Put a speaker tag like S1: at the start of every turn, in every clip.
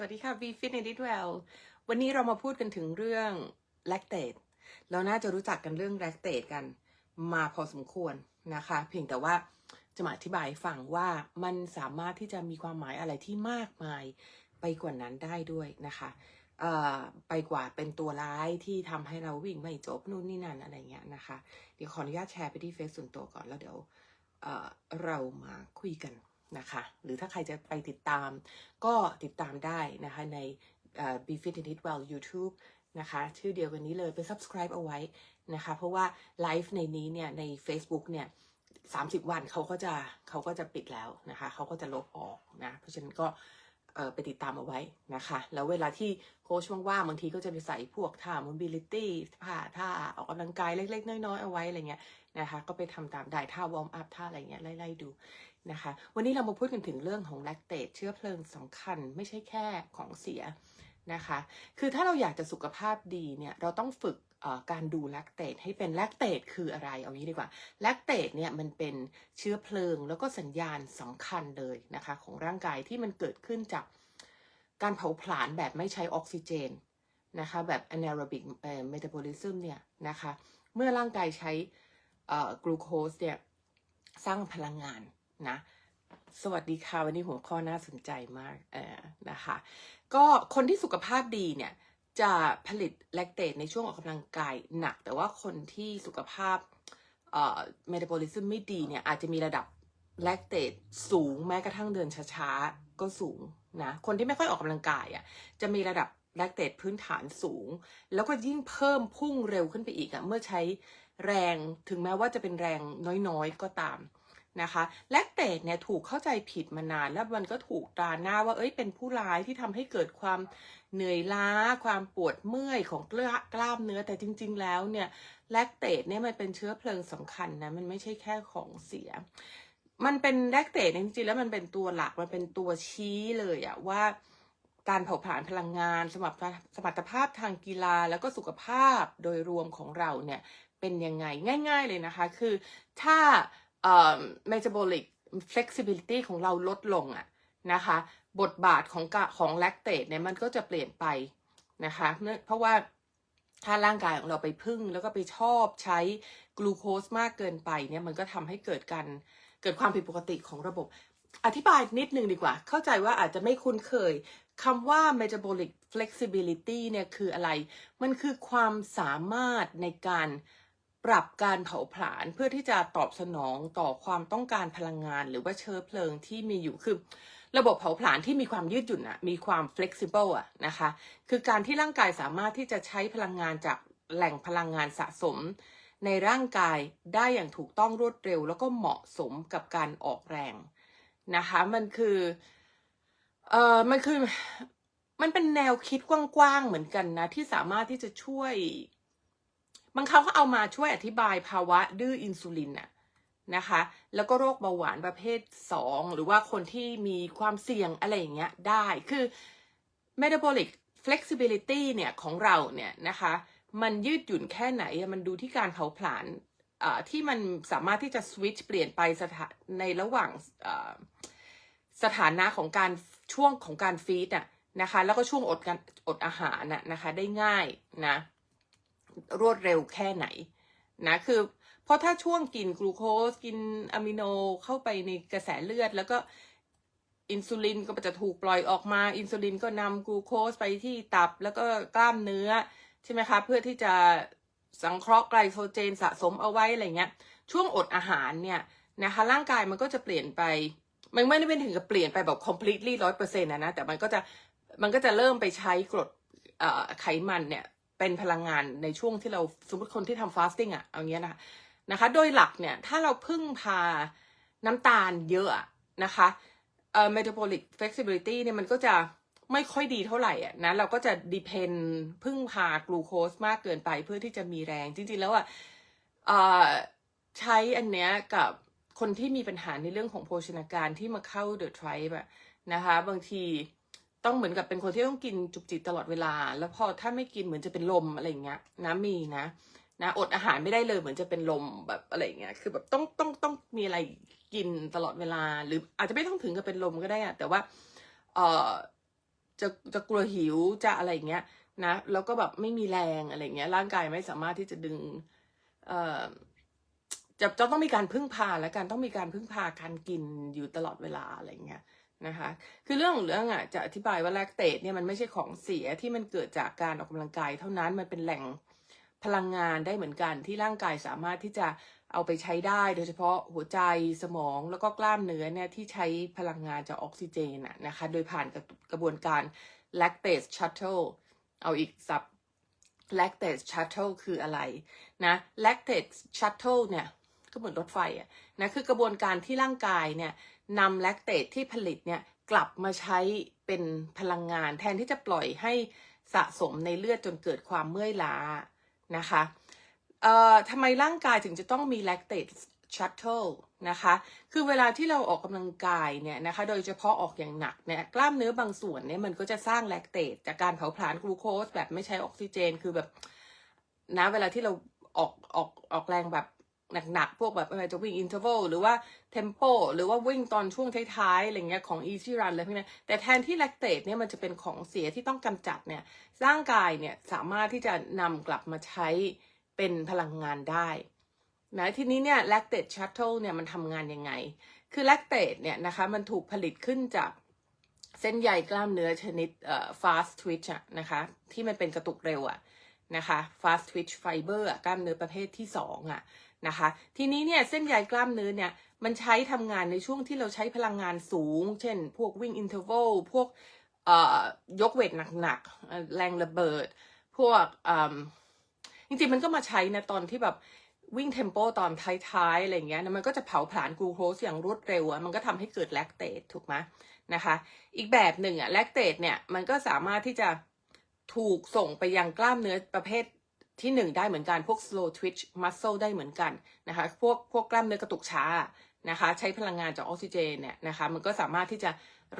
S1: สวัสดีค่ะ B Fit and Eat Well วันนี้เรามาพูดกันถึงเรื่อง lactate เราน่าจะรู้จักกันเรื่อง lactate กันมาพอสมควรนะคะ เพียงแต่ว่าจะมาอธิบายฟังว่ามันสามารถที่จะมีความหมายอะไรที่มากมายไปกว่านั้นได้ด้วยนะคะไปกว่าเป็นตัวร้ายที่ทำให้เราวิ่งไม่จบนู่นนี่นั่นอะไรเงี้ยนะคะ เดี๋ยวขออนุญาตแชร์ไปที่เฟซส่วนตัวก่อนแล้วเดี๋ยวเเรามาคุยกัน นะคะ หรือถ้าใครจะไปติดตาม ก็ติดตามได้นะคะใน Be Fit and Eat Well YouTube นะคะชื่อเดียวกันนี้เลยไป subscribe เอาไว้นะคะ เพราะว่าไลฟ์ในนี้เนี่ยใน Facebook เนี่ย30วันเขาก็จะเขาก็จะปิดแล้วนะคะเขาก็จะลบออกนะ เพราะฉะนั้นก็ ไปติดตามเอาไว้นะคะ แล้วเวลาที่โค้ชว่างๆบางทีก็จะไปใส่พวกท่า mobility ท่าท่าออกกำลังกายเล็ก ๆ น้อยๆเอาไว้อะไรเงี้ยนะคะก็ไปทำตามได้ท่าวอร์มอัพท่าอะไรเงี้ยไล่ๆดูนะคะ วันนี้เรามาพูดกันถึงเรื่องของแลคเตตเชื้อเพลิงสำคัญไม่ใช่แค่ของเสียนะคะ คือถ้าเราอยากจะสุขภาพดีเนี่ยเราต้องฝึก การดูแลคเตตให้เป็นแลคเตตคืออะไรเอางี้ดีกว่าแลคเตตเนี่ยมันเป็นเชื้อเพลิงแล้วก็สัญญาณสำคัญเลยนะคะของร่างกายที่มันเกิดขึ้นจากการเผาผลาญแบบไม่ใช้ออกซิเจนนะคะแบบ anaerobic metabolism เนี่ยนะคะเมื่อร่างกายใช้กลูโคสเนี่ยสร้างพลังงานนะสวัสดีค่ะ วันนี้หัวข้อน่าสนใจมากนะคะก็คนที่สุขภาพดีเนี่ย จะผลิตแลคเตตในช่วงออกกำลังกายหนัก แต่ว่าคนที่สุขภาพเอ่อเมตาบอลิซึมไม่ดีเนี่ยอาจจะมีระดับแลคเตตสูงแม้กระทั่งเดินช้าๆ ก็สูงนะคนที่ไม่ค่อยออกกำลังกายอะจะมีระดับแลคเตตพื้นฐานสูง แล้วก็ยิ่งเพิ่มพุ่งเร็วขึ้นไปอีกอะเมื่อใช้แรงถึงแม้ว่าจะเป็นแรงน้อยๆก็ตาม นะคะแลคเตตเนี่ยถูกเข้าใจผิดมานานแล้วมันก็ถูกตราหน้าว่าเอ้ยเป็นผู้ร้ายที่ทำให้เกิดความเหนื่อยล้า ความปวดเมื่อยของกล้ากลามเนื้อแต่จริง ๆ แล้วเนี่ยแลคเตตเนี่ยมันเป็นเชื้อเพลิงสำคัญนะมันไม่ใช่แค่ของเสีย มันเป็นแลคเตตจริงๆแล้วมันเป็นตัวหลักมันเป็นตัวชี้เลยอะว่าการเผาผลาญพลังงานสมรสมรรถภาพทางกีฬาแล้วก็สุขภาพโดยรวมของเราเนี่ยเป็นยังไงง่าย ๆเลยนะคะ คือถ้า เอ่อ metabolic flexibility ของเราลดลงอะนะคะ บทบาทของกะของแลคเตตเนี่ยมันก็จะเปลี่ยนไปนะคะเนื่องเพราะว่าถ้าร่างกายของเราไปพึ่งแล้วก็ไปชอบใช้กลูโคสมากเกินไปเนี่ยมันก็ทำให้เกิดการเกิดความผิดปกติของระบบ อธิบายนิดนึงดีกว่า เข้าใจว่าอาจจะไม่คุ้นเคยคำว่า metabolic flexibility เนี่ยคืออะไร มันคือความสามารถในการ ปรับการเผาผลาญเพื่อที่จะตอบสนองต่อความต้องการพลังงาน หรือว่าเชื้อเพลิงที่มีอยู่คือ ระบบเผาผลาญที่มีความยืดหยุ่นอะมีความ flexible อะนะคะ คือการที่ร่างกายสามารถที่จะใช้พลังงานจากแหล่งพลังงานสะสม ในร่างกายได้อย่างถูกต้องรวดเร็ว แล้วก็เหมาะสมกับการออกแรงนะคะมันคือเอ่อมันคือมันเป็นแนวคิดกว้างๆเหมือนกันนะ ที่สามารถที่จะช่วย บางครั้งเขาเอามาช่วยอธิบายภาวะดื้ออินซูลินอะนะคะ แล้วก็โรคเบาหวานประเภท 2 หรือว่าคนที่มีความเสี่ยงอะไรอย่างเงี้ยได้ คือ metabolic flexibility เนี่ยของเราเนี่ยนะคะ มันยืดหยุ่นแค่ไหน มันดูที่การเผาผลาญเอ่อที่มันสามารถที่จะสวิตช์เปลี่ยนไปสถาในระหว่างสถานะของการช่วงของการฟีดอะนะคะ แล้วก็ช่วงอดการอดอาหารน่ะนะคะได้ง่ายนะ รวดเร็วแค่ไหนนะคือเพราะถ้าช่วงกินกลูโคสกินอะมิโนเข้าไปในกระแสเลือด แล้วก็อินซูลินก็จะถูกปล่อยออกมา อินซูลินก็นำกลูโคสไปที่ตับแล้วก็กล้ามเนื้อใช่ไหมคะ เพื่อที่จะสังเคราะห์ไกลโคเจนสะสมเอาไว้อะไรเงี้ย ช่วงอดอาหารเนี่ยนะคะร่างกายมันก็จะเปลี่ยนไป มันไม่ได้เป็นถึงกับเปลี่ยนไปแบบ completely ร้อยเปอร์เซ็นต์นะนะ แต่มันก็จะมันก็จะเริ่มไปใช้กรดไขมันเนี่ย เป็นพลังงานในช่วงที่เราสมมติคนที่ทำ fasting อะเอางี้นะคะนะคะ โดยหลักเนี่ยถ้าเราพึ่งพาน้ำตาลเยอะนะคะเอ่อ metabolic flexibility เนี่ยมันก็จะไม่ค่อยดีเท่าไหร่อะนะเราก็จะ depend พึ่งพากลูโคสมากเกินไปเพื่อที่จะมีแรงจริงๆแล้วอะเอ่อใช้อันเนี้ยกับคนที่มีปัญหาในเรื่องของโภชนาการที่มาเข้า The Tribe อะนะคะ บางที ต้องเหมือนกับเป็นคนที่ต้องกินจุกจิกตลอดเวลา แล้วพอถ้าไม่กินเหมือนจะเป็นลมอะไรอย่างเงี้ยนะมีนะนะอดอาหารไม่ได้เลยเหมือนจะเป็นลมแบบอะไรอย่างเงี้ย คือแบบต้องต้องต้องมีอะไรกินตลอดเวลา หรืออาจจะไม่ต้องถึงกับเป็นลมก็ได้อะแต่ว่าเออจะจะกลัวหิวจะอะไรอย่างเงี้ยนะแล้วก็แบบไม่มีแรงอะไรเงี้ย ร่างกายไม่สามารถที่จะดึงเอ่อจะจะต้องมีการพึ่งพาและการต้องมีการพึ่งพาการกินอยู่ตลอดเวลาอะไรเงี้ย นะคะ คือเรื่องของเรื่องอะจะอธิบายว่าแลคเตตเนี่ยมันไม่ใช่ของเสียที่มันเกิดจากการออกกำลังกาย เท่านั้นมันเป็นแหล่งพลังงานได้เหมือนกันที่ร่างกายสามารถที่จะเอาไปใช้ได้ โดยเฉพาะหัวใจสมองแล้วก็กล้ามเนื้อเนี่ยที่ใช้พลังงานจากออกซิเจนอะนะคะ โดยผ่านกระกระบวนการ lactate shuttle เอาอีกสับ lactate shuttle คืออะไรนะ lactate shuttle เนี่ยก็เหมือนรถไฟอะนะคือกระบวนการที่ร่างกายเนี่ย นำ lactate ที่ผลิตเนี่ยกลับมาใช้เป็นพลังงานแทนที่จะปล่อยให้สะสมในเลือดจนเกิดความเมื่อยล้านะคะเอ่อทำไมร่างกายถึงจะต้องมี lactate shuttle นะคะ คือเวลาที่เราออกกำลังกายเนี่ยนะคะ โดยเฉพาะออกอย่างหนักเนี่ย กล้ามเนื้อบางส่วนเนี่ยมันก็จะสร้างแลคเตตจากการเผาผลาญกลูโคสแบบไม่ใช้ออกซิเจน คือแบบนะเวลาที่เราออกออกออกแรงแบบ หนักๆ พวกแบบอะไรจะวิ่งอินเทอร์วลหรือว่าเทมโปหรือว่าวิ่งตอนช่วงท้ายๆอะไรเงี้ยของ easy run อะไรพวกนี้แต่แทนที่แลคเตตเนี่ยมันจะเป็นของเสียที่ต้องกำจัดเนี่ยร่างกายเนี่ยสามารถที่จะนำกลับมาใช้เป็นพลังงานได้นะทีนี้เนี่ย lactate shuttle เนี่ยมันทำงานยังไง คือ lactate เนี่ยนะคะมันถูกผลิตขึ้นจากเส้นใยกล้ามเนื้อชนิดเอ่อ fast twitch อะนะคะที่มันเป็นกระตุกเร็วอะนะคะ fast twitch fiber อะกล้ามเนื้อประเภทที่สองอะ นะคะ ทีนี้เนี่ยเส้นใยกล้ามเนื้อเนี่ยมันใช้ทำงานในช่วงที่เราใช้พลังงานสูง เช่น พวกวิ่ง interval พวกเอ่อยกเวทหนักๆ แรงระเบิด พวกจริงๆ มันก็มาใช้นะตอนที่แบบวิ่งเทมโปตอนท้ายๆ อะไรเงี้ยนะมันก็จะเผาผลาญกลูโคสอย่างรวดเร็วอะมันก็ทำให้เกิดแลคเตตถูกไหมนะคะ อีกแบบหนึ่งอะแลคเตตเนี่ยมันก็สามารถที่จะถูกส่งไปยังกล้ามเนื้อประเภท ที่หนึ่งได้เหมือนกันพวก slow twitch muscle ได้เหมือนกันนะคะพวกพวกกล้ามเนื้อกระตุกช้านะคะใช้พลังงานจากออกซิเจนเนี่ยนะคะมันก็สามารถที่จะ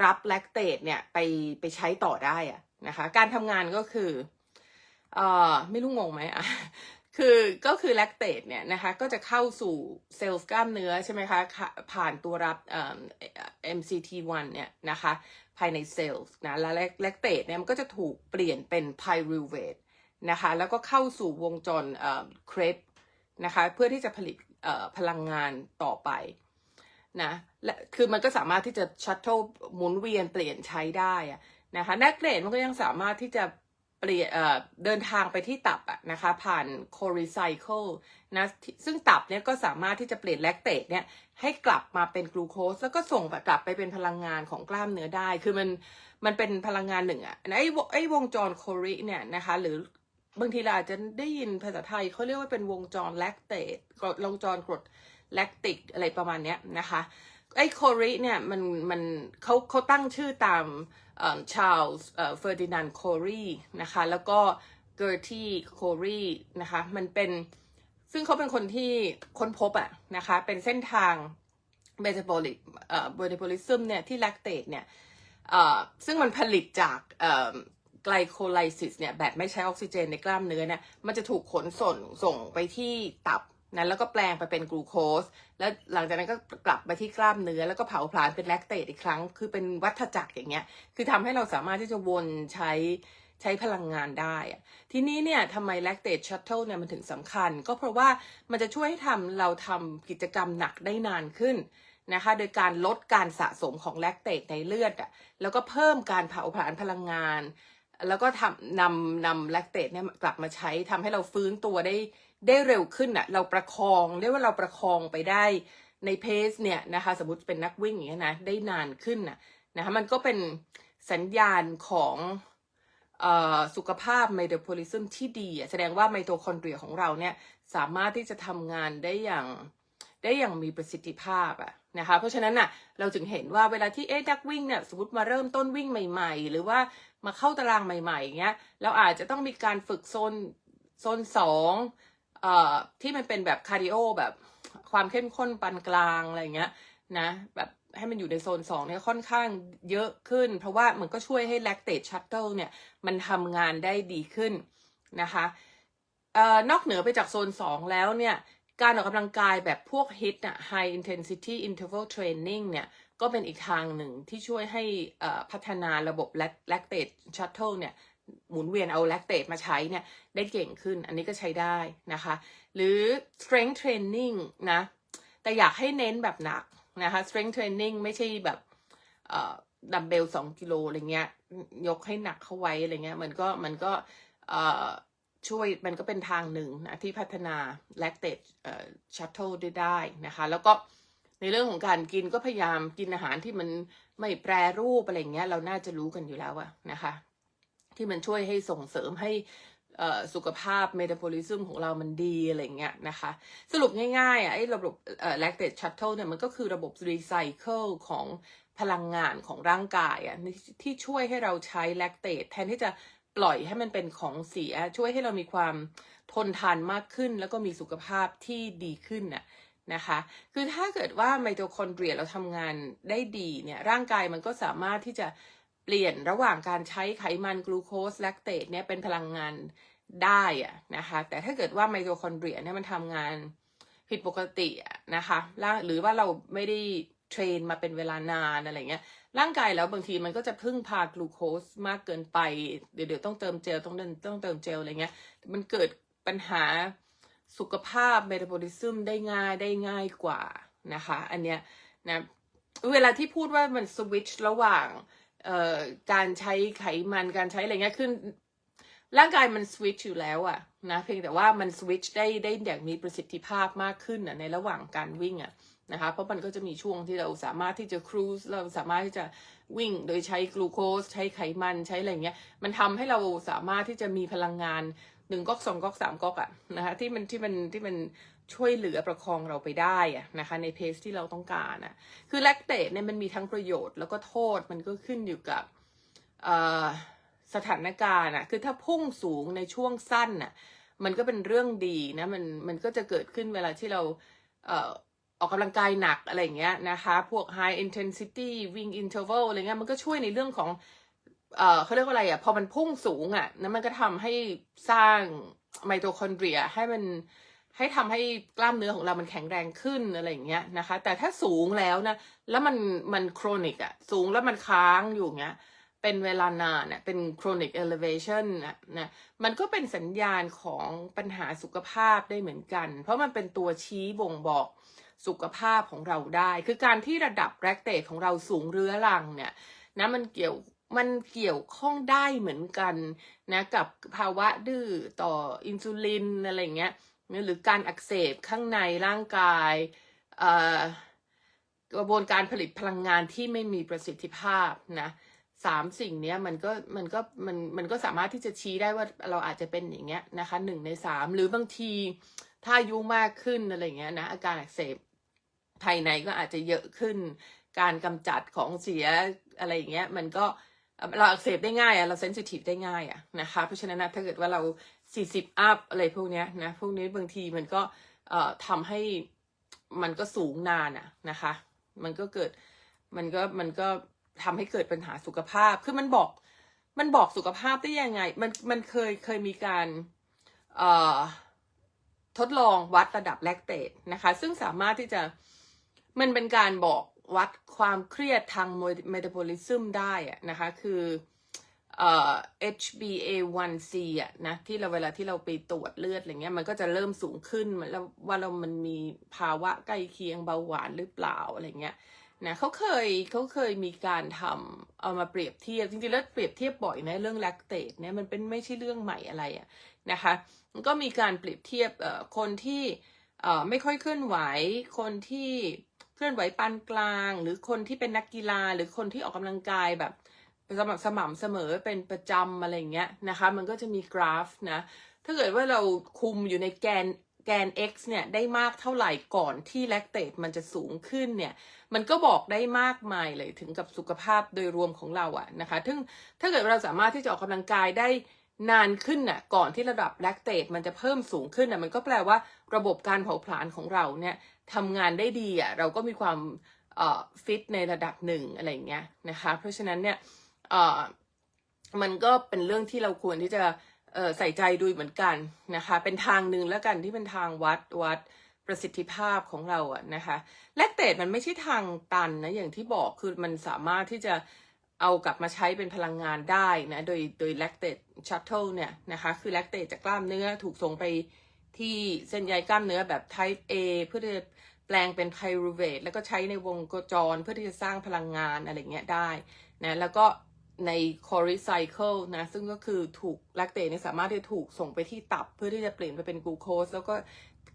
S1: รับแลคเตตเนี่ยไปไปใช้ต่อได้อะนะคะการทำงานก็คือเอ่อไม่รู้งงไหมอะคือก็คือแลคเตตเนี่ยนะคะก็จะเข้าสู่เซลล์กล้ามเนื้อใช่ไหมคะค่ะผ่านตัวรับเอ่อ MCT1 เนี่ยนะคะภายในเซลล์นะแล้วแลคเตตเนี่ยมันก็จะถูกเปลี่ยนเป็นไพรูเวต นะคะ แล้วก็เข้าสู่วงจรเอ่อเครปนะคะ เพื่อที่จะผลิตเอ่อพลังงานต่อไปนะและคือมันก็สามารถที่จะชัตเทิลหมุนเวียนเปลี่ยนใช้ได้ะนะคะแลคเตตมันก็ยังสามารถที่จะเปลี่ยนเอ่อเดินทางไปที่ตับอะนะคะ ผ่านโคริไซเคิลนะซึ่งตับเนี่ยก็สามารถที่จะเปลี่ยนแลคเตตเนี่ยให้กลับมาเป็นกลูโคสแล้วก็ส่งกลับไปเป็นพลังงานของกล้ามเนื้อได้ คือมันมันเป็นพลังงานหนึ่งอะไอ้ไอ้วงจรโคริเนี่ยนะคะ หรือ บางทีเราอาจจะได้ยินภาษาไทยเขาเรียกว่าเป็นวงจรแลคเตตกรดวงจรกรดแลคติกอะไรประมาณเนี้ยนะคะไอ้โคริเนี่ยมันมันเขาเขาตั้งชื่อตามชาร์ลส์เฟอร์ดินานโครีนะคะแล้วก็เกอร์ตี้โครีนะคะมันเป็นซึ่งเขาเป็นคนที่ค้นพบอะนะคะเป็นเส้นทางเ e ต a b o l i c เอ่อ metabolism เนี่ยที่แลคเตตเนี่ยเอ่อซึ่งมันผลิตจากเอ่อ ไกลโคไลซิสเนี่ยแบบไม่ใช้ออกซิเจนในกล้ามเนื้อเนี่ยมันจะถูกขนส่งส่งไปที่ตับนะแล้วก็แปลงไปเป็นกลูโคส แล้วหลังจากนั้นก็กลับมาที่กล้ามเนื้อ แล้วก็เผาผลาญเป็นแลคเตตอีกครั้ง คือเป็นวัฏจักรอย่างเงี้ย คือทำให้เราสามารถที่จะวนใช้ใช้พลังงานได้ ทีนี้เนี่ยทำไมแลคเตตชัตเทิลเนี่ยมันถึงสำคัญ ก็เพราะว่ามันจะช่วยให้ทำเราทำกิจกรรมหนักได้นานขึ้นนะคะ โดยการลดการสะสมของแลคเตตในเลือดอะ แล้วก็เพิ่มการเผาผลาญพลังงาน แล้วก็ทำนำนำแลคเตตเนี่ยกลับมาใช้ทำให้เราฟื้นตัวได้ได้เร็วขึ้นอะเราประคองเรียกว่าเราประคองไปได้ในเพสเนี่ยนะคะสมมติเป็นนักวิ่งอย่างเงี้ยนะได้นานขึ้นน่ะนะคะมันก็เป็นสัญญาณของสุขภาพไมโทโพลิซึมที่ดี แสดงว่าไมโทคอนเดรียของเราเนี่ยสามารถที่จะทำงานได้อย่างได้อย่างมีประสิทธิภาพอะ นะคะ เพราะฉะนั้นน่ะเราจึงเห็นว่าเวลาที่เอ๊ะนักวิ่งเนี่ยสมมติมาเริ่มต้นวิ่งใหม่ ๆ หรือว่ามาเข้าตารางใหม่ๆอย่างเงี้ยเราอาจจะต้องมีการฝึกโซนโซนสองเอ่อที่มันเป็นแบบคาร์ดิโอแบบความเข้มข้นปานกลางอะไรเงี้ยนะแบบให้มันอยู่ในโซนสองเนี่ยค่อนข้างเยอะขึ้น เพราะว่ามันก็ช่วยให้แลคเตตชัตเติลเนี่ยมันทำงานได้ดีขึ้นนะคะเอ่อนอกเหนือไปจากโซนสองแล้วเนี่ย การออกกำลังกายแบบพวกฮิตอะ high intensity interval training เนี่ย ก็เป็นอีกทางหนึ่งที่ช่วยให้อ่อพัฒนาระบบแลคเตตชัตเทิลเนี่ย หมุนเวียนเอาแลคเตตมาใช้เนี่ย ได้เก่งขึ้น อันนี้ก็ใช้ได้นะคะ หรือ strength training นะ แต่อยากให้เน้นแบบหนักนะคะ strength training ไม่ใช่แบบดัมเบลสองกิโลอะไรเงี้ย ยกให้หนักเข้าไว้อะไรเงี้ย มันก็มันก็ ช่วยมันก็เป็นทางหนึ่งนะที่พัฒนา lactate เอ่อ shuttle ได้ได้นะคะ แล้วก็ในเรื่องของการกินก็พยายามกินอาหารที่มันไม่แปรรูปอะไรเงี้ยเราน่าจะรู้กันอยู่แล้วอะนะคะ ที่มันช่วยให้ส่งเสริมให้สุขภาพเมตาบอลิซึมของเรามันดีอะไรเงี้ยนะคะ สรุปง่ายๆอะไอ้ระบบเอ่อ lactate shuttle เนี่ยมันก็คือระบบรีไซเคิลของพลังงานของร่างกายอะที่ช่วยให้เราใช้ lactate แทนที่จะ ปล่อยให้มันเป็นของเสียช่วยให้เรามีความทนทานมากขึ้น แล้วก็มีสุขภาพที่ดีขึ้นน่ะนะคะ คือถ้าเกิดว่าไมโตคอนเดรียเราทำงานได้ดีเนี่ยร่างกายมันก็สามารถที่จะเปลี่ยนระหว่างการใช้ไขมันกลูโคสแลคเตตเนี่ยเป็นพลังงานได้อะนะคะแต่ถ้าเกิดว่าไมโตคอนเดรียเนี่ยมันทำงานผิดปกตินะคะหรือว่าเราไม่ได้ เทรนมาเป็นเวลานานอะไรเงี้ยร่างกายแล้วบางทีมันก็จะพึ่งพากลูโคสมากเกินไปเดี๋ยวเดี๋ยวต้องเติมเจลต้องเดินต้องเติมเจลอะไรเงี้ยมันเกิดปัญหาสุขภาพเมตาบอลิซึมได้ง่ายได้ง่ายกว่านะคะ อันเนี้ยนะเวลาที่พูดว่ามันสวิตช์ระหว่างเอ่อการใช้ไขมันการใช้อะไรเงี้ยคือร่างกายมันสวิตช์อยู่แล้วอะนะเพียงแต่ว่ามันสวิตช์ได้ได้อย่างมีประสิทธิภาพมากขึ้นอะในระหว่างการวิ่งอะ นะคะเพราะมันก็จะมีช่วงที่เราสามารถที่จะครูซเราสามารถที่จะวิ่งโดยใช้กลูโคสใช้ไขมันใช้อะไรเงี้ยมันทำให้เราสามารถที่จะมีพลังงานหนึ่งก๊อกสองก๊อกสามก๊อกอะนะคะที่มันที่มันที่มันช่วยเหลือประคองเราไปได้อะนะคะในเพสที่เราต้องการอะคือแลคเตตเนี่ยมันมีทั้งประโยชน์แล้วก็โทษมันก็ขึ้นอยู่กับสถานการณ์อะคือถ้าพุ่งสูงในช่วงสั้นน่ะมันก็เป็นเรื่องดีนะมันมันก็จะเกิดขึ้นเวลาที่เรา ออกกำลังกายหนักอะไรอย่างเงี้ยนะคะ พวก high intensity วิ่ง interval อะไรเงี้ยมันก็ช่วยในเรื่องของเอ่อเขาเรียกว่าอะไรอะ พอมันพุ่งสูงอะนั้นมันก็ทำให้สร้างไมโตคอนเดรียให้มันให้ทำให้กล้ามเนื้อของเรามันแข็งแรงขึ้นอะไรอย่างเงี้ยนะคะ แต่ถ้าสูงแล้วนะ แล้วมันมันโครนิกอะ สูงแล้วมันค้างอยู่เงี้ยเป็นเวลานานอะเป็น chronic elevation อะนะมันก็เป็นสัญญาณของปัญหาสุขภาพได้เหมือนกัน เพราะมันเป็นตัวชี้บ่งบอก สุขภาพของเราได้ คือการที่ระดับแลคเตตของเราสูงเรื้อรังเนี่ยนะมันเกี่ยวมันเกี่ยวข้องได้เหมือนกันนะกับภาวะดื้อต่ออินซูลินอะไรเงี้ยหรือการอักเสบข้างในร่างกายกระบวนการผลิตพลังงานที่ไม่มีประสิทธิภาพนะสามสิ่งนี้มันก็มันก็มันมันก็สามารถที่จะชี้ได้ว่าเราอาจจะเป็นอย่างเงี้ยนะคะหนึ่งในสามหรือบางทีถ้าอายุมากขึ้นอะไรเงี้ยนะอาการอักเสบ ภายในก็อาจจะเยอะขึ้น การกำจัดของเสียอะไรอย่างเงี้ยมันก็เราอักเสบได้ง่ายอะเราเซนซิทีฟได้ง่ายอะนะคะเพราะฉะนั้นนะถ้าเกิดว่าเรา 40 อัพอะไรพวกเนี้ยนะพวกนี้บางทีมันก็เอ่อทำให้มันก็สูงนานอะนะคะ มันก็เกิดมันก็มันก็ทำให้เกิดปัญหาสุขภาพคือมันบอกมันบอกสุขภาพได้ยังไง มันมันเคยเคยมีการเอ่อทดลองวัดระดับแลคเตตนะคะ ซึ่งสามารถที่จะ มันเป็นการบอกวัดความเครียดทางเมตาบอลิซึมได้อะนะคะ คือเอ่อ HbA1c อะนะที่เราเวลาที่เราไปตรวจเลือดอะไรเงี้ยมันก็จะเริ่มสูงขึ้นแล้วว่าเรามันมีภาวะใกล้เคียงเบาหวานหรือเปล่าอะไรเงี้ยนะเขาเคยเขาเคยมีการทำเอามาเปรียบเทียบจริงๆแล้วเปรียบเทียบบ่อยนะเรื่องแลคเตตเนี่ยมันเป็นไม่ใช่เรื่องใหม่อะไรอะนะคะก็มีการเปรียบเทียบคนที่ไม่ค่อยเคลื่อนไหวคนที่ เคลื่อนไหวปานกลาง หรือคนที่เป็นนักกีฬา หรือคนที่ออกกำลังกายแบบสม่ำสม่ำเสมอเป็นประจำอะไรอย่างเงี้ยนะคะ มันก็จะมีกราฟนะ ถ้าเกิดว่าเราคุมอยู่ในแกนแกน x เนี่ยได้มากเท่าไหร่ก่อนที่แลคเตตมันจะสูงขึ้นเนี่ย มันก็บอกได้มากมายเลยถึงกับสุขภาพโดยรวมของเราอะนะคะ ถึงถ้าเกิดเราสามารถที่จะออกกำลังกายได้ นานขึ้นน่ะก่อนที่ระดับแลคเตตมันจะเพิ่มสูงขึ้นน่ะมันก็แปลว่าระบบการเผาผลาญของเราเนี่ยทำงานได้ดีอะเราก็มีความเอ่อฟิตในระดับหนึ่งอะไรอย่างเงี้ยนะคะเพราะฉะนั้นเนี่ยเอ่อมันก็เป็นเรื่องที่เราควรที่จะเอ่อใส่ใจดูเหมือนกันนะคะ เป็นทางหนึ่งแล้วกันที่เป็นทางวัดวัดประสิทธิภาพของเราอะนะคะแลคเตดมันไม่ใช่ทางตันนะอย่างที่บอกคือมันสามารถที่จะ เอากลับมาใช้เป็นพลังงานได้นะโดยโดยแลคเตดชัตเทิลเนี่ยนะคะคือแลคเตดจากกล้ามเนื้อถูกส่งไปที่เส้นใยกล้ามเนื้อแบบ type A เพื่อที่จะแปลงเป็นไพรูเวทแล้วก็ใช้ในวงจรเพื่อที่จะสร้างพลังงานอะไรเงี้ยได้นะแล้วก็ใน c o r i cycle นะซึ่งก็คือถูกแลคเตดเนี่ยสามารถที่จะถูกส่งไปที่ตับ เพื่อที่จะเปลี่ยนไปเป็นกลูโคสแล้วก็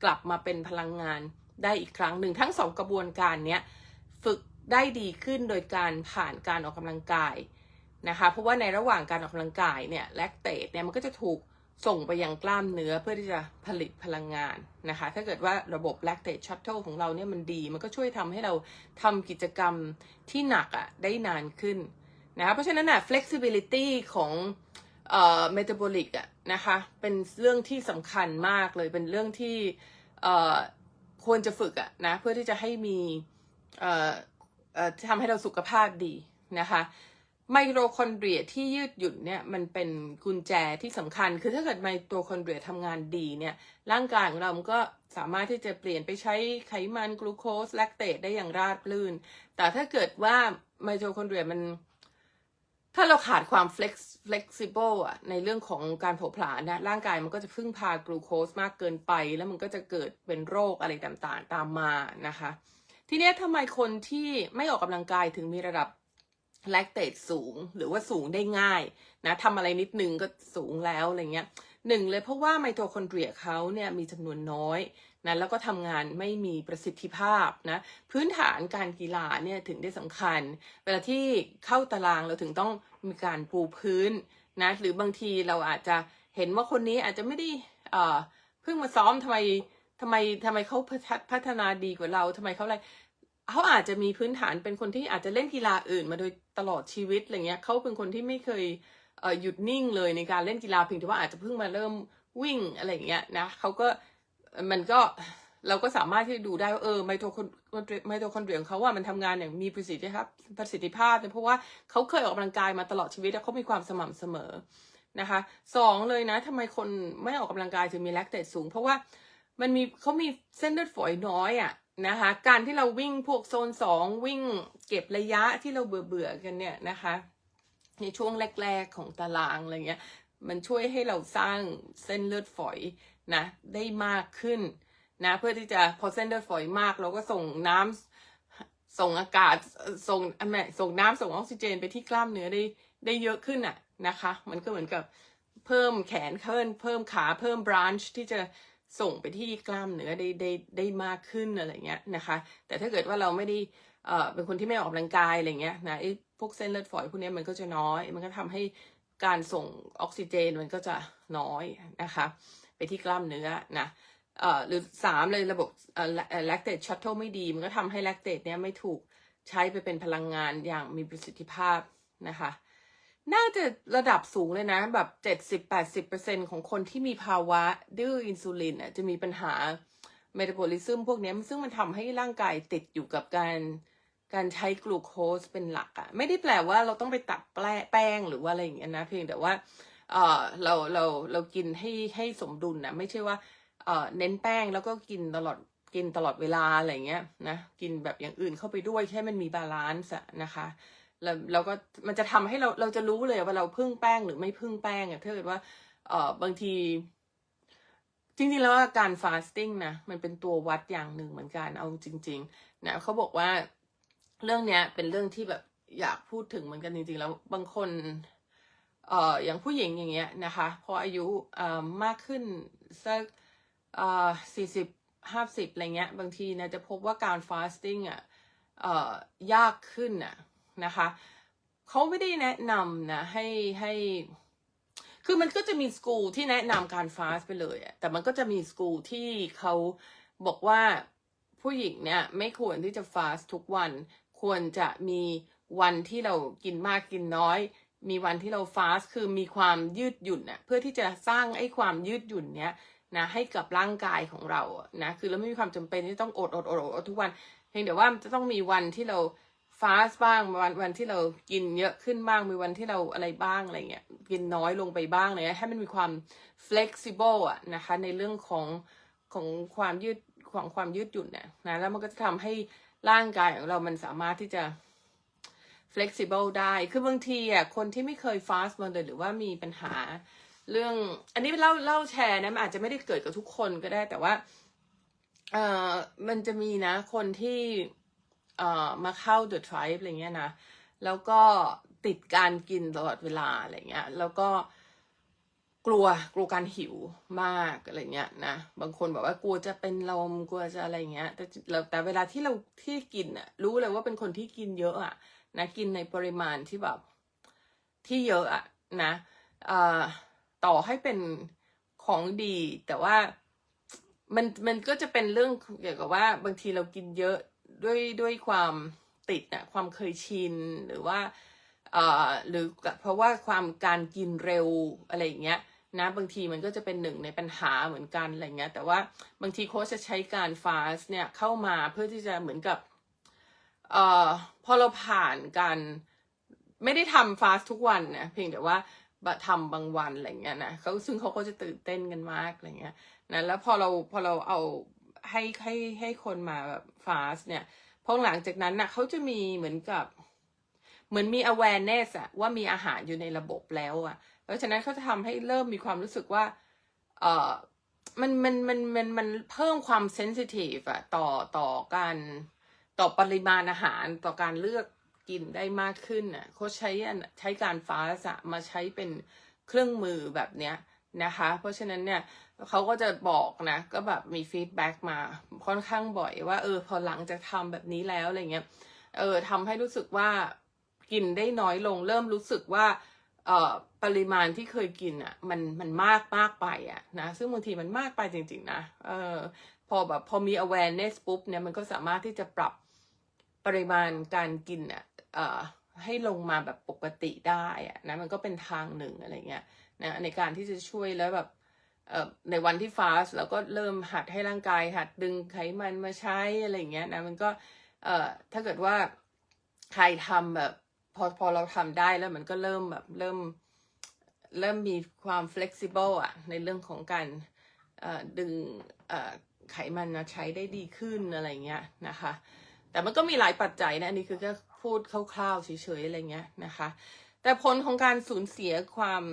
S1: กลับมาเป็นพลังงานได้อีกครั้งหนึ่ง ทั้งสองกระบวนการเนี้ยฝึก ได้ดีขึ้นโดยการผ่านการออกกำลังกายนะคะ เพราะว่าในระหว่างการออกกำลังกายเนี่ยแลคเตดเนี่ยมันก็จะถูกส่งไปยังกล้ามเนื้อเพื่อที่จะผลิตพลังงานนะคะ ถ้าเกิดว่าระบบแลคเตดชัตเทิลของเราเนี่ยมันดี มันก็ช่วยทำให้เราทำกิจกรรมที่หนักอะ่ะได้นานขึ้นนะคะเพราะฉะนั้นอะ flexibility ของเอ่อ metabolic อะนะคะเป็นเรื่องที่สำคัญมากเลยเป็นเรื่องที่เอ่อควรจะฝึกอะนะเพื่อที่จะให้มีเอ่อ ทำให้เราสุขภาพดีนะคะไมโทคอนเดรียที่ยืดหยุ่นเนี่ยมันเป็นกุญแจที่สำคัญ คือถ้าเกิดไมโทคอนเดรียทำงานดีเนี่ยร่างกายของเราก็สามารถที่จะเปลี่ยนไปใช้ไขมันกลูโคสแลคเตตได้อย่างราบรื่น แต่ถ้าเกิดว่าไมโทคอนเดรียมัน ถ้าเราขาดความ flex flexible อะในเรื่องของการเผาผลาญนะร่างกายมันก็จะพึ่งพากลูโคสมากเกินไป แล้วมันก็จะเกิดเป็นโรคอะไรต่างๆ ตามมานะคะ ทีนี้ทำไมคนที่ไม่ออกกำลังกายถึงมีระดับแลคเตตสูงหรือว่าสูงได้ง่ายนะทำอะไรนิดนึงก็สูงแล้วอะไรเงี้ยหนึ่งเลยเพราะว่าไมโทคอนเดรียเขาเนี่ยมีจำนวนน้อยนะแล้วก็ทำงานไม่มีประสิทธิภาพนะพื้นฐานการกีฬาเนี่ยถึงได้สำคัญ เวลาที่เข้าตารางเราถึงต้องมีการปูพื้นนะหรือบางทีเราอาจจะเห็นว่าคนนี้อาจจะไม่ได้อ่อเพิ่งมาซ้อมทำไม ทำไมทำไมเขาพัฒนาดีกว่าเราทำไมเขาอะไรเขาอาจจะมีพื้นฐานเป็นคนที่อาจจะเล่นกีฬาอื่น มาโดยตลอดชีวิตอะไรเงี้ยเขาเป็นคนที่ไม่เคยเหยุดนิ่งเลยในการเล่นกีฬาเพียงแต่ว่าอาจจะเพิ่งมาเริ่มวิ่งอะไรเงี้ยนะเขาก็มันก็เราก็สามารถที่จะดูได้ว่าเออไมโทคอนไมโทคอนเดรียของเขาว่ามันทำงานอย่างมีประสิทธิภาพประสิทธิภาพเนี่ยเพราะว่าเขาเคยออกกำลังกายมาตลอดชีวิตแล้วเขามีความสม่ำเสมอนะคะสองเลยนะทำไมคนไม่ออกกำลังกายถึงมีแลคเตตสูง เพราะว่า มันมีเขามีเส้นเลือดฝอยน้อยอะ่ะนะคะ การที่เราวิ่งพวกโซนสองวิ่งเก็บระยะที่เราเบื่อเบื่อกันเนี่ยนะคะ ในช่วงแรก ๆของตารางอะไรเงี้ย มันช่วยให้เราสร้างเส้นเลือดฝอยนะได้มากขึ้นนะเพื่อที่จะพอเส้นเลือดฝอยมาก เราก็ส่งน้ำส่งอากาศส่งแม่ส่งน้ำส่งออกซิเจนไปที่กล้ามเนื้อได้ได้เยอะขึ้นอะนะคะ มันก็เหมือนกับเพิ่มแขนเพิ่มเพิ่มขาเพิ่มบรันช์ที่จะ ส่งไปที่กล้ามเนื้อได้ได้ได้มากขึ้นอะไรเงี้ยนะคะ แต่ถ้าเกิดว่าเราไม่ได้เอ่อเป็นคนที่ไม่ออกกำลังกายอะไรเงี้ยนะไอ้พวกเส้นเลือดฝอยพวกนี้มันก็จะน้อย มันก็ทำให้การส่งออกซิเจนมันก็จะน้อยนะคะ ไปที่กล้ามเนื้อนะเอ่อหรือสามเลยระบบเอ่อแลคเตตชัตเทิลไม่ดี มันก็ทำให้แลคเตตเนี้ยไม่ถูกใช้ไปเป็นพลังงานอย่างมีประสิทธิภาพนะคะ น่าจะระดับสูงเลยนะ แบบเจ็ดสิบแปดสิบเปอร์เซ็นของคนที่มีภาวะดื้ออินซูลินอะจะมีปัญหาเมตาบอลิซึมพวกนี้ซึ่งมันทำให้ร่างกายติดอยู่กับการการใช้กลูโคสเป็นหลักอะไม่ได้แปลว่าเราต้องไปตัดแป้งหรือว่าอะไรอย่างเงี้ยนะเพียงแต่ว่าเออเราเราเรากินให้ให้สมดุลนะไม่ใช่ว่าเออเน้นแป้งแล้วก็กินตลอดกินตลอดเวลาอะไรเงี้ยนะกินแบบอย่างอื่นเข้าไปด้วยแค่มันมีบาลานซ์นะคะ แล้วเราก็มันจะทำให้เราเราจะรู้เลยว่าเราพึ่งแป้งหรือไม่พึ่งแป้งอะถ้าเกิดว่าเออบางที จริงๆแล้วการฟาสติ้งนะมันเป็นตัววัดอย่างหนึ่งเหมือนกันเอาจริง ๆ นะเขาบอกว่าเรื่องเนี้ยเป็นเรื่องที่แบบอยากพูดถึงเหมือนกันจริงๆ แล้วบางคนเอ่ออย่างผู้หญิงอย่างเงี้ยนะคะพออายุเอ่อมากขึ้นสักเอ่อสี่สิบห้าสิบอะไรเงี้ย บางทีนะจะพบว่าการฟาสติ้งอะเอ่อยากขึ้นอะ นะคะเขาไม่ได้แนะนำนะให้ให้คือมันก็จะมีสกูลที่แนะนำการฟาสต์ไปเลยอะแต่มันก็จะมีสกูลที่เขาบอกว่าผู้หญิงเนี่ยไม่ควรที่จะฟาสต์ทุกวัน ควรจะมีวันที่เรากินมากกินน้อย มีวันที่เราฟาสต์คือมีความยืดหยุ่นน่ะเพื่อที่จะสร้างไอ้ความยืดหยุ่นเนี้ยนะให้กับร่างกายของเรานะคือเราไม่มีความจำเป็นที่ต้องอดอดอดอดทุกวัน เพียงแต่ว่ามันจะต้องมีวันที่เรา ฟาสบ้างวันวันที่เรากินเยอะขึ้นบ้างมีวันที่เราอะไรบ้างอะไรเงี้ยกินน้อยลงไปบ้างอะไรเงี้ยให้มันมีความ flexible อะนะคะในเรื่องของของความยืดของความยืดหยุ่นเนี่ยนะแล้วมันก็จะทำให้ร่างกายของเรามันสามารถที่จะ flexible ได้ คือบางทีอะคนที่ไม่เคย fast มาเลยหรือว่ามีปัญหาเรื่อง อันนี้เล่าเล่าแชร์นะมันอาจจะไม่ได้เกิดกับทุกคนก็ได้แต่ว่าเออมันจะมีนะคนที่ เอ่อมาเข้า The Tribe อะไรเงี้ยนะ แล้วก็ติดการกินตลอดเวลาอะไรเงี้ย แล้วก็กลัวกลัวการหิวมากอะไรเงี้ยนะ บางคนบอกว่ากลัวจะเป็นลมกลัวจะอะไรเงี้ย แต่เราแต่เวลาที่เราที่กินอะรู้เลยว่าเป็นคนที่กินเยอะอะนะกินในปริมาณที่แบบที่เยอะอะนะเอ่อต่อให้เป็นของดีแต่ว่ามันมันก็จะเป็นเรื่องเกี่ยวกับว่าบางทีเรากินเยอะ ด้วยด้วยความติดอะความเคยชินหรือว่าเอ่อหรือเพราะว่าความการกินเร็วอะไรอย่างเงี้ยนะบางทีมันก็จะเป็นหนึ่งในปัญหาเหมือนกันอะไรเงี้ย แต่ว่าบางทีโค้ชจะใช้การฟาสเนี่ยเข้ามาเพื่อที่จะเหมือนกับเอ่อพอเราผ่านการไม่ได้ทำฟาสทุกวันนะเพียงแต่ว่าทำบางวันอะไรเงี้ยนะเขาซึ่งเขาก็จะตื่นเต้นกันมากอะไรเงี้ยนะแล้วพอเราพอเราเอา ให้ให้ให้คนมาแบบฟาสเนี่ยพอหลังจากนั้นนะเขาจะมีเหมือนกับ เหมือนมี awareness อะว่ามีอาหารอยู่ในระบบแล้วอะเพราะฉะนั้นเขาจะทำให้เริ่มมีความรู้สึกว่า เออมันมันมันมันมันเพิ่มความ sensitive อะต่อต่อการต่อปริมาณอาหารต่อการเลือกกินได้มากขึ้นอะเขาใช้ใช้การฟาสอะมาใช้เป็นเครื่องมือแบบเนี้ยนะคะ เพราะฉะนั้นเนี่ยเขาก็จะบอกนะ ก็แบบมีฟีดแบ็กมาค่อนข้างบ่อยว่า เออ พอหลังจากทำแบบนี้แล้วอะไรเงี้ยเออทำให้รู้สึกว่ากินได้น้อยลง เริ่มรู้สึกว่าเอ่อปริมาณที่เคยกินอะ มันมันมากมากไปอะนะซึ่งบางทีมันมากไปจริง ๆ นะเออพอแบบพอมี awareness ปุ๊บเนี่ยมันก็สามารถที่จะปรับปริมาณการกินอะเอ่อให้ลงมาแบบปกติได้อะนะมันก็เป็นทางหนึ่งอะไรเงี้ยนะในการที่จะช่วยแล้วแบบ ในวันที่ฟาสเราก็เริ่มหัดให้ร่างกาย หัดดึงไขมันมาใช้อะไรเงี้ยนะมันก็เอ่อถ้าเกิดว่าใครทำแบบพอพอเราทำได้แล้วมันก็เริ่มแบบเริ่มเริ่มมีความ flexible อะในเรื่องของการดึงไขมันมาใช้ได้ดีขึ้นอะไรเงี้ยนะคะ แต่มันก็มีหลายปัจจัยนะ อันนี้คือแค่พูดคร่าวๆเฉยๆอะไรเงี้ยนะคะ แต่ผลของการสูญเสียความ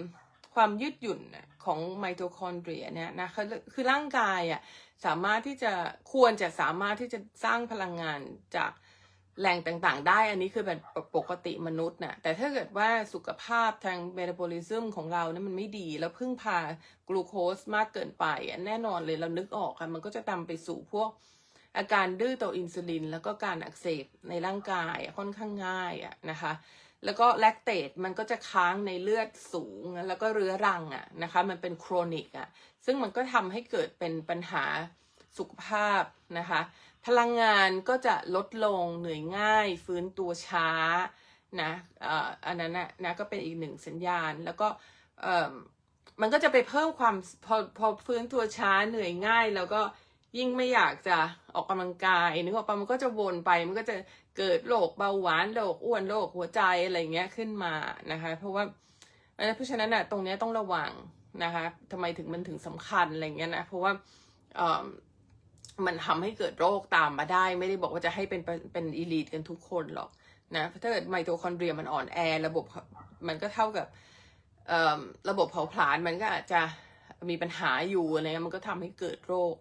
S1: ความยืดหยุ่นของไมโทคอนเดรียเนี่ยนะคือร่างกายอะสามารถที่จะควรจะสามารถที่จะสร้างพลังงานจากแหล่งต่างๆ ได้ อันนี้คือเป็นปกติมนุษย์นะ่ะ แต่ถ้าเกิดว่าสุขภาพทางเมตาบอลิซึมของเราเนี่ยมันไม่ดี แล้วพึ่งพากลูโคสมากเกินไป แน่นอนเลยเรานึกออกค่ะมันก็จะนำไปสู่พวกอาการดื้อต่ออินซูลิน แล้วก็การอักเสบในร่างกายค่อนข้างง่ายอะนะคะ แล้วก็แลคเตตมันก็จะค้างในเลือดสูง แล้วก็เรื้อรังอะนะคะ มันเป็นโครนิกอะ ซึ่งมันก็ทำให้เกิดเป็นปัญหาสุขภาพนะคะ พลังงานก็จะลดลงเหนื่อยง่าย ฟื้นตัวช้านะอันนั้นนะนะก็เป็นอีกหนึ่งสัญญาณ แล้วก็มันก็จะไปเพิ่มความพอพอฟื้นตัวช้าเหนื่อยง่าย แล้วก็ยิ่งไม่อยากจะออกกำลังกายนึกออกปะมันก็จะวนไปมันก็จะ เกิดโรคเบาหวานโรคอ้วนโรคหัวใจอะไรเงี้ยขึ้นมานะคะ เพราะว่าเพราะฉะนั้นอะตรงนี้ต้องระวังนะคะทำไมถึงมันถึงสำคัญอะไรเงี้ยนะเพราะว่ามันทำให้เกิดโรคตามมาได้ ไม่ได้บอกว่าจะให้เป็นเป็นอีลีทกันทุกคนหรอกนะถ้าเกิดไมโทคอนเดรียมันอ่อนแอ ระบบมันก็เท่ากับระบบเผาผลาญมันก็อาจจะมีปัญหาอยู่อะไรเงี้ยมันก็ทำให้เกิดโรค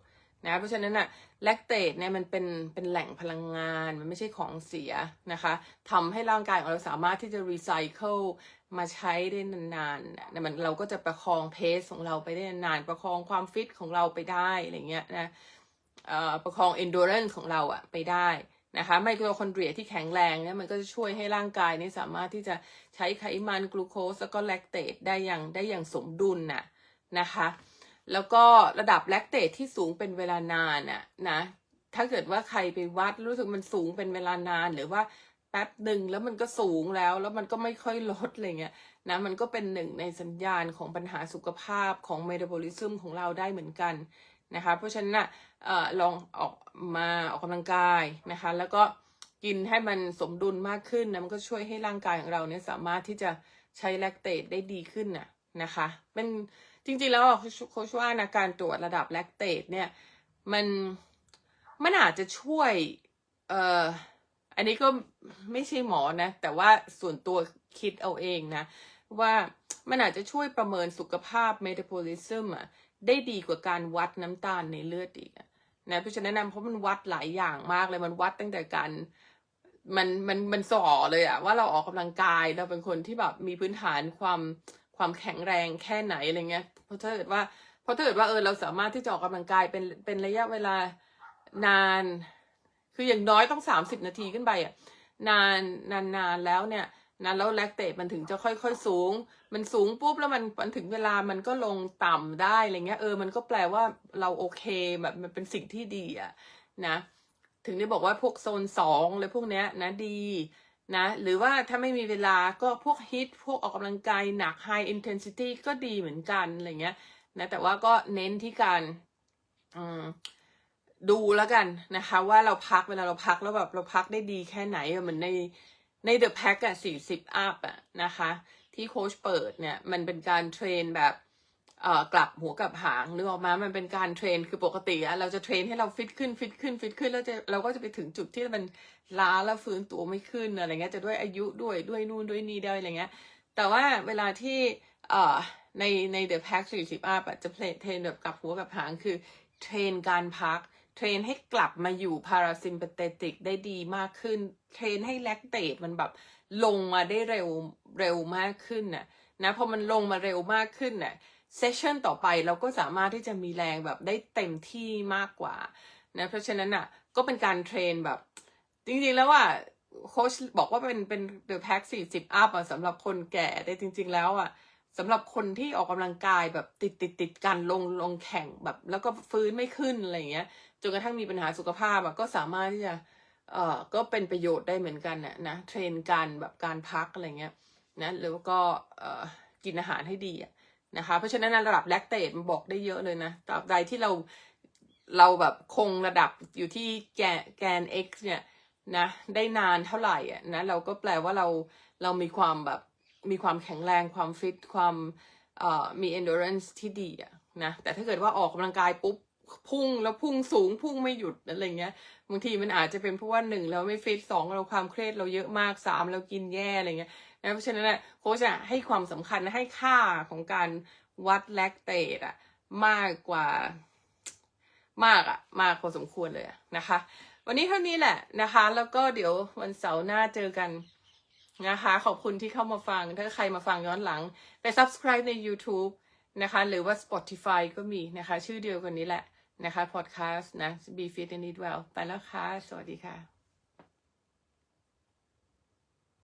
S1: นะเพราะฉะนั้นอะ แลคเตตเนี่ยมันเป็นเป็นแหล่งพลังงาน มันไม่ใช่ของเสียนะคะทำให้ร่างกายของเราสามารถที่จะรีไซเคิลมาใช้ได้นานๆนะมันเราก็จะประคองเพสของเราไปได้นานประคองความฟิตของเราไปได้อะไรเงี้ยนะประคอง endurance ของเราอะไปได้นะคะไมโทคอนเดรียที่แข็งแรงเนี่ยมันก็จะช่วยให้ร่างกายนี่สามารถที่จะใช้ไขมันกลูโคสแล้วก็แลคเตตได้อย่างได้อย่างสมดุลน่ะนะคะ แล้วก็ระดับแลคเตตที่สูงเป็นเวลานานน่ะนะ ถ้าเกิดว่าใครไปวัดรู้สึกมันสูงเป็นเวลานานหรือว่าแป๊บหนึ่งแล้วมันก็สูงแล้ว แล้วมันก็ไม่ค่อยลดอะไรเงี้ยนะมันก็เป็นหนึ่งในสัญญาณของปัญหาสุขภาพของเมตาบอลิซึมของเราได้เหมือนกันนะคะเพราะฉะนั้นนะอลองออกมาออกกำลังกายนะคะ แล้วก็กินให้มันสมดุลมากขึ้นนะมันก็ช่วยให้ร่างกายของเราเนี่ยสามารถที่จะใช้แลคเตตได้ดีขึ้นนะนะคะ เป็น จริงๆแล้วโค้ชว่านะการตรวจระดับแลคเตตเนี่ย มันมันอาจจะช่วย เอ่ออันนี้ก็ไม่ใช่หมอนะ แต่ว่าส่วนตัวคิดเอาเองนะ ว่ามันอาจจะช่วยประเมินสุขภาพ metabolism อะได้ดีกว่าการวัดน้ำตาลในเลือดอีกนะเพราะฉะนั้นนะเพราะมันวัดหลายอย่างมากเลยมันวัดตั้งแต่การมันมันมันสอเลยอะว่าเราออกกำลังกายเราเป็นคนที่แบบมีพื้นฐานความ ความแข็งแรงแค่ไหนอะไรเงี้ยเพราะถ้าเกิดว่าเพราะถ้าเกิดว่าเออเราสามารถที่จะออกกำลังกายเป็นเป็นระยะเวลานาน คืออย่างน้อยต้องสามสิบนาทีขึ้นไปอะนานนานนานแล้วเนี่ยนะแล้วแลคเตตมันถึงจะค่อยๆสูง มันสูงปุ๊บแล้วมันมันถึงเวลามันก็ลงต่ำได้อะไรเงี้ยเออมันก็แปลว่าเราโอเคแบบมันเป็นสิ่งที่ดีอะนะ ถึงได้บอกว่าพวกโซนสองเลยพวกเนี้ยนะดี นะหรือว่าถ้าไม่มีเวลาก็พวกฮิตพวกออกกำลังกายหนัก high intensity ก็ดีเหมือนกันอะไรเงี้ยนะแต่ว่าก็เน้นที่การดูแล้วกันนะคะ ว่าเราพักเวลาเราพักแล้วแบบเราพักได้ดีแค่ไหนเหมือนในในเดอะแพ็กอะสี่สิบอัพอะนะคะ ที่โค้ชเปิดเนี่ย มันเป็นการเทรนแบบ กลับหัวกลับหางนึกออกมา มันเป็นการเทรน คือปกติอะเราจะเทรนให้เราฟิตขึ้นฟิตขึ้นฟิตขึ้นแล้วจะเราก็จะไปถึงจุดที่มันล้าแล้วฟื้นตัวไม่ขึ้นอะไรเงี้ยจะด้วยอายุด้วยด้วยนู่นด้วยนี่ด้วยอะไรเงี้ย แต่ว่าเวลาที่ในในเดอะแพ็กสี่สิบอัพอะจะเทรนแบบกลับหัวกลับหางคือเทรนการพักเทรนให้กลับมาอยู่พาราซิมเปเตติกได้ดีมากขึ้น เทรนให้แลคเตตมันแบบลงมาได้เร็วเร็วมากขึ้นน่ะนะพอมันลงมาเร็วมากขึ้นน่ะ เซสชันต่อไปเราก็สามารถที่จะมีแรงแบบได้เต็มที่มากกว่านะเพราะฉะนั้นอะก็เป็นการเทรนแบบ จริงๆแล้วว่าโค้ชบอกว่าเป็นเป็นเดอะแพ็กสี่สิบอัพสำหรับคนแก่แต่จริง ๆ แล้วอะสำหรับคนที่ออกกำลังกายแบบติดติดติดกันลงลงแข่งแบบ แล้วก็ฟื้นไม่ขึ้นอะไรเงี้ยจนกระทั่งมีปัญหาสุขภาพอะก็สามารถที่จะเอ่อก็เป็นประโยชน์ได้เหมือนกันน่ะนะเทรนการแบบการพักอะไรเงี้ยนะแล้วก็เอ่อกินอาหารให้ดีอะ นะคะ เพราะฉะนั้นระดับแลคเตตมันบอกได้เยอะเลยนะตราบใดที่เราเราแบบคงระดับอยู่ที่แกนแกน x เนี่ยนะได้นานเท่าไหร่อะนะเราก็แปลว่าเราเรามีความแบบมีความแข็งแรงความฟิตความเอ่อมี endurance ที่ดีอะนะแต่ถ้าเกิดว่าออกกำลังกายปุ๊บพุ่งแล้วพุ่งสูงพุ่งไม่หยุดอะไรเงี้ยบางทีมันอาจจะเป็นเพราะว่าหนึ่งเราไม่ฟิตสองเราความเครียดเราเยอะมากสามเรากินแย่อะไรเงี้ย นะเพราะฉะนั้นนะโค้ชอะให้ความสำคัญให้ค่าของการวัดแลคเตตอะมากกว่ามากอะมากพอสมควรเลยอะนะคะ วันนี้เท่านี้แหละนะคะ แล้วก็เดี๋ยววันเสาร์หน้าเจอกันนะคะ ขอบคุณที่เข้ามาฟัง ถ้าใครมาฟังย้อนหลัง ไป subscribe ใน YouTube นะคะ หรือว่า Spotify ก็มีนะคะ ชื่อเดียวกันนี้แหละนะคะพอดแคสต์นะ Be Fit and Eat Well ไปแล้วค่ะ สวัสดีค่ะ